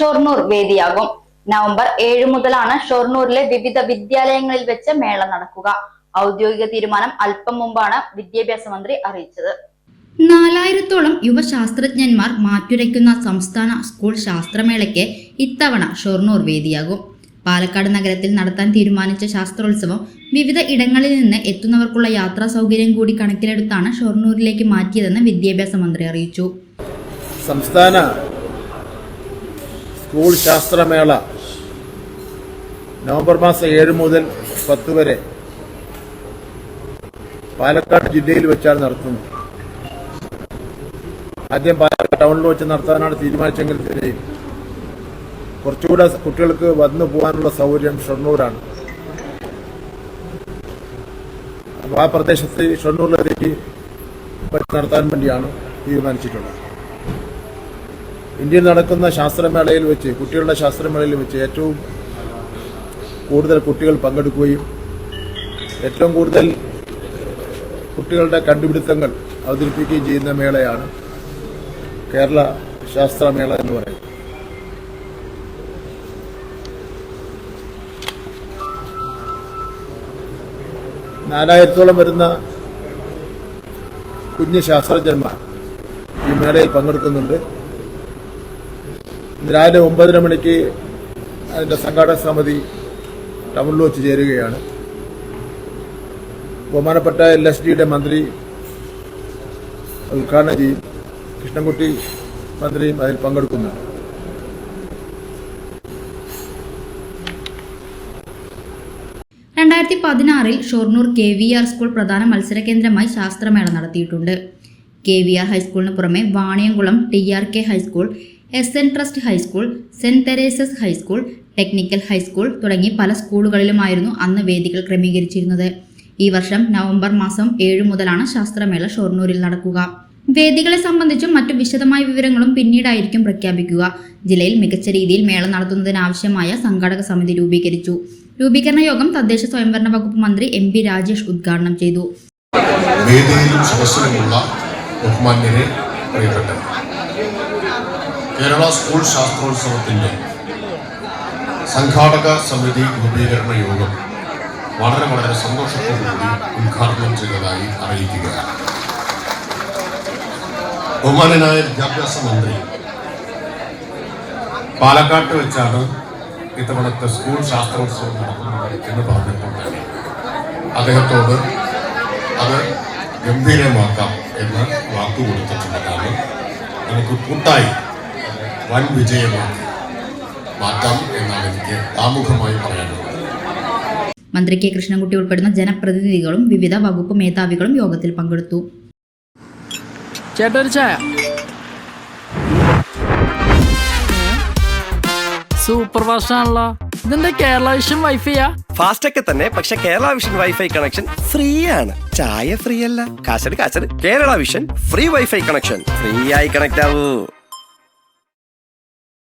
Shoranur വേദിയാകും. November ഏഴ് മുതലാണ് ഷൊർണൂരിലെ വിവിധ വിദ്യാലയങ്ങളിൽ വെച്ച് മേള നടക്കുക. ഔദ്യോഗിക തീരുമാനം അല്പം മുമ്പാണ് വിദ്യാഭ്യാസ മന്ത്രി അറിയിച്ചത്. നാലായിരത്തോളം യുവശാസ്ത്രജ്ഞന്മാർ മാറ്റുരയ്ക്കുന്ന സംസ്ഥാന സ്കൂൾ ശാസ്ത്രമേളയ്ക്ക് ഇത്തവണ ഷൊർണൂർ വേദിയാകും. പാലക്കാട് നഗരത്തിൽ നടത്താൻ തീരുമാനിച്ച ശാസ്ത്രോത്സവം വിവിധ ഇടങ്ങളിൽ നിന്ന് എത്തുന്നവർക്കുള്ള യാത്രാ സൗകര്യം കൂടി കണക്കിലെടുത്താണ് ഷൊർണൂരിലേക്ക് മാറ്റിയതെന്ന് വിദ്യാഭ്യാസ മന്ത്രി അറിയിച്ചു. സംസ്ഥാന സ്കൂൾ ശാസ്ത്രമേള നവംബർ മാസം ഏഴ് മുതൽ പത്ത് വരെ പാലക്കാട് ജില്ലയിൽ വെച്ചാണ് നടത്തുന്നത് ആദ്യം പാലക്കാട് ടൗണിൽ വെച്ച് നടത്താനാണ് തീരുമാനിച്ചെങ്കിൽ തന്നെയും കുറച്ചുകൂടെ കുട്ടികൾക്ക് വന്നു പോകാനുള്ള സൗകര്യം ഷൊർണൂരാണ്. അപ്പോൾ ആ പ്രദേശത്ത് ഷൊർണൂരിലേക്ക് നടത്താൻ വേണ്ടിയാണ് തീരുമാനിച്ചിട്ടുള്ളത്. ഇന്ത്യയിൽ നടക്കുന്ന ശാസ്ത്രമേളയിൽ വെച്ച് കുട്ടികളുടെ ശാസ്ത്രമേളയിൽ വെച്ച് ഏറ്റവും കൂടുതൽ കുട്ടികൾ പങ്കെടുക്കുകയും ഏറ്റവും കൂടുതൽ കുട്ടികളുടെ കണ്ടുപിടുത്തങ്ങൾ അവതരിപ്പിക്കുകയും ചെയ്യുന്ന മേളയാണ് കേരള ശാസ്ത്രമേള എന്ന് പറയുന്നത്. നാലായിരത്തോളം വരുന്ന കുഞ്ഞ് ശാസ്ത്രജ്ഞന്മാർ ഈ മേളയിൽ പങ്കെടുക്കുന്നുണ്ട്. രാവിലെ ഒമ്പതര മണിക്ക് അതിന്റെ സംഘാടക സമിതി ടൗണിൽ വെച്ച് ചേരുകയാണ്. ബഹുമാനപ്പെട്ട എൽ എസ് ഡിയുടെ മന്ത്രി ഉദ്ഘാടനം ചെയ്യും. കൃഷ്ണൻകുട്ടി മന്ത്രിയും അതിൽ പങ്കെടുക്കുന്നുണ്ട് രണ്ടായിരത്തി പതിനാറിൽ Shoranur K V R school പ്രധാന മത്സര കേന്ദ്രമായി ശാസ്ത്രമേള നടത്തിയിട്ടുണ്ട്. കെ വി ആർ ഹൈസ്കൂളിന് പുറമെ Vaniyamkulam T R K high school S N trust high school saint Teresa's high school technical high school തുടങ്ങി പല സ്കൂളുകളിലുമായിരുന്നു അന്ന് വേദികൾ ക്രമീകരിച്ചിരുന്നത്. ഈ വർഷം നവംബർ മാസം ഏഴ് മുതലാണ് ശാസ്ത്രമേള ഷൊർണൂരിൽ നടക്കുക. വേദികളെ സംബന്ധിച്ചും മറ്റു വിശദമായ വിവരങ്ങളും പിന്നീടായിരിക്കും പ്രഖ്യാപിക്കുക. ജില്ലയിൽ മികച്ച രീതിയിൽ മേള നടത്തുന്നതിനാവശ്യമായ സംഘാടക സമിതി രൂപീകരിച്ചു. രൂപീകരണ യോഗം തദ്ദേശ സ്വയംഭരണ വകുപ്പ് മന്ത്രി എം പി രാജേഷ് ഉദ്ഘാടനം ചെയ്തു. കേരള സ്കൂൾ ശാസ്ത്രോത്സവത്തിന്റെ സംഘാടക സമിതി രൂപീകരണ യോഗം വളരെ വളരെ സന്തോഷത്തോടുകൂടി ഉദ്ഘാടനം ചെയ്തതായി അറിയിക്കുകയാണ്. ബഹുമാനനായ വിദ്യാഭ്യാസ മന്ത്രി പാലക്കാട്ട് വെച്ചാണ് ഇത്തവണത്തെ സ്കൂൾ ശാസ്ത്രോത്സവം നടത്തുന്നത് എന്ന് തന്നെ. അദ്ദേഹത്തോട് അത് ഗംഭീരമാക്കാം എന്ന് വാക്കു നമുക്ക് കൂട്ടായി വൻ വിജയമാക്കി മാറ്റം എന്നാണ് എനിക്ക് ആമുഖമായി പറയാനുള്ളത്. മന്ത്രി കെ കൃഷ്ണൻകുട്ടി ഉൾപ്പെടുന്ന ജനപ്രതിനിധികളും വിവിധ വകുപ്പ് മേധാവികളും യോഗത്തിൽ പങ്കെടുത്തു. സൂപ്പർ കേരള വിഷൻ വൈഫൈയാ ഫാസ്റ്റ് ഒക്കെ തന്നെ പക്ഷെ Kerala vision wifi connection free ആണ് ചായ ഫ്രീ അല്ല കാശട് കാശട്. Kerala vision free wifi connection free ആയി കണക്ട് ആവൂ